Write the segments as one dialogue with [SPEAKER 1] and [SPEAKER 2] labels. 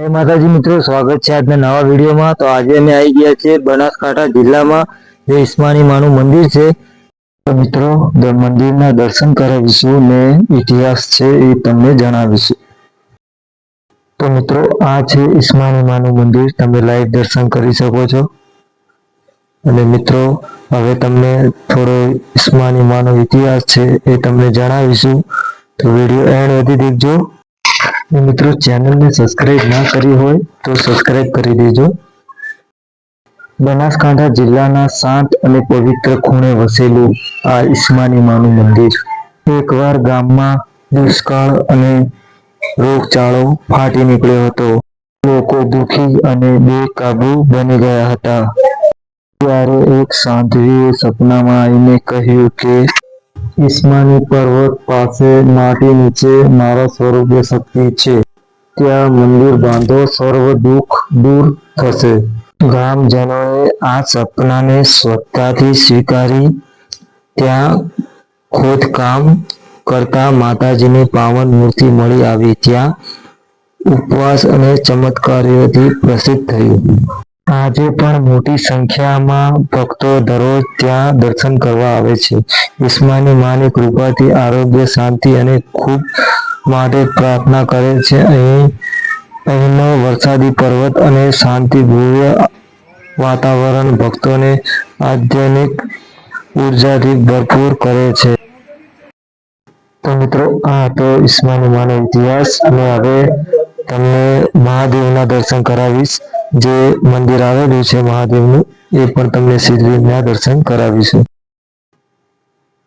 [SPEAKER 1] જય માતાજી મિત્રો, સ્વાગત છે આજના નવા વિડીયોમાં. તો આજે અમે આવી ગયા છીએ બનાસકાંઠા જિલ્લામાં, જે ઈસ્માની માનું મંદિર છે. તો મિત્રો મંદિરના દર્શન કરાવીશું ને ઇતિહાસ છે એ તમને જણાવીશું. તો મિત્રો, આ છે ઈસ્માની માનું મંદિર. તમે લાઈવ દર્શન કરી શકો છો. અને મિત્રો, હવે તમને થોડો ઈસ્માની માનો ઇતિહાસ છે એ તમને જણાવીશું. તો વીડિયો એન્ડ સુધી દેખજો. મિત્રો, ચેનલને સબસ્ક્રાઇબ ના કરી હોય તો સબસ્ક્રાઇબ કરી દેજો. બનાસકાંઠા જિલ્લાના શાંત અને પવિત્ર ખૂણે વસેલું આ ઈસ્માની માનું મંદિર. એકવાર ગામમાં દુષ્કાળ અને રોગચાળો ફાટી નીકળ્યો હતો. લોકો દુઃખી અને બેકાબુ બની ગયા હતા. ત્યારે એક સાંધવીએ સપનામાં આવીને કહ્યું કે ઈસ્માની પર્વત પાસે માટી નીચે મારા સ્વરૂપે શક્તિ છે. ત્યાં મંદિર બાંધો, સર્વ દુઃખ દૂર થશે. ગામજનોએ આ સપનાને શ્રદ્ધાથી સ્વીકારી, ત્યાં ખોદકામ કરતા માતાજીની પાવન મૂર્તિ મળી આવી, ત્યાં ઉપવાસ અને ચમત્કારીઓથી પ્રસિદ્ધ થયું. આજે પણ મોટી સંખ્યામાં ભક્તો દરરોજ ત્યાં દર્શન કરવા આવે છે. ઈસ્માની માની કૃપાથી આરોગ્ય, શાંતિ અને ખૂબ માટે પ્રાર્થના કરે છે. અહીં અહીંનો વરસાદી પર્વત અને શાંતિભૂર્ય વાતાવરણ ભક્તોને આધ્યાત્મિક ઉર્જાથી ભરપૂર કરે છે. તો મિત્રો, આ હતો ઈસ્માની માનો ઇતિહાસ. અને હવે તમને મહાદેવના દર્શન કરાવીશ. જે મંદિર આવેલું છે મહાદેવનું, એ પણ તમને શિવલિંગના દર્શન કરાવીશું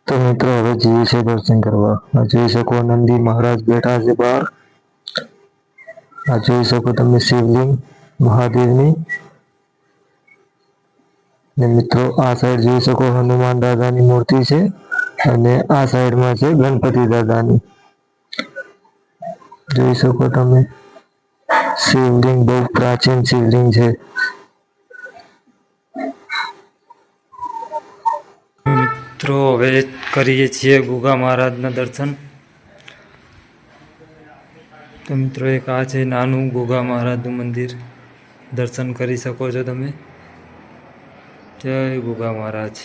[SPEAKER 1] તો મિત્રો, હવે જઈએ છે દર્શન કરવા. જોઈ શકો નંદી મહારાજ બેઠા છે બહાર. આ જોઈ શકો તમે શિવલિંગ મહાદેવની. ને મિત્રો, આ સાઈડ જોઈ શકો હનુમાન દાદાની મૂર્તિ છે અને આ સાઈડમાં છે ગણપતિ દાદાની. જોઈ શકો તમે શિવલિંગ બહુ પ્રાચીન શિવલિંગ છે.
[SPEAKER 2] મિત્રો હવે કરીએ છીએ ગુગા મહારાજના દર્શન. તો મિત્રો એક આ છે નાનું ગુગા મહારાજનું મંદિર. દર્શન કરી શકો છો તમે. જય ગુગા મહારાજ.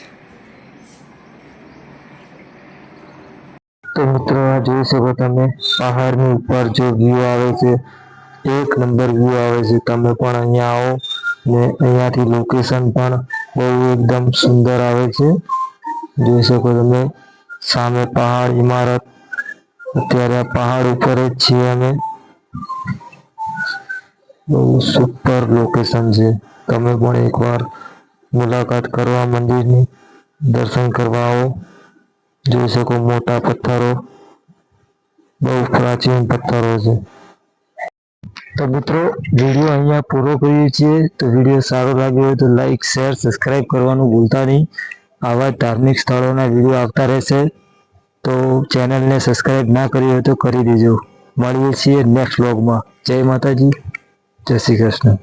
[SPEAKER 1] તો મિત્રો આ જોઈ શકો તમે પહાડની ઉપર જો વ્યૂ આવે છે. એક નંબર વ્યૂ આવે છે. તમે પણ અહીંયા આવો ને અહીંયાથી લોકેશન પણ બહુ એકદમ સુંદર આવે છે. જોઈ શકો તમે સામે પહાડ ઇમારત અત્યારે પહાડ ઉપર જ છીએ અમે. બહુ સુપર લોકેશન છે. તમે પણ એકવાર મુલાકાત કરવા મંદિરની દર્શન કરવા આવો. જોઈ શકો મોટા પથ્થરો. બહુ પ્રાચીન પથ્થરો છે. તો મિત્રો, વીડિયો અહીંયા પૂરો કરીએ છીએ. તો વીડિયો સારો લાગ્યો હોય તો લાઈક શેર સબસ્ક્રાઈબ કરવાનું ભૂલતા નહીં. આવા ધાર્મિક સ્થળોના વીડિયો આવતા રહેશે. તો ચેનલને સબસ્ક્રાઈબ ના કરી હોય તો કરી દેજો. મળીએ છીએ નેક્સ્ટ વ્લોગમાં જય માતાજી. જય શ્રી કૃષ્ણ.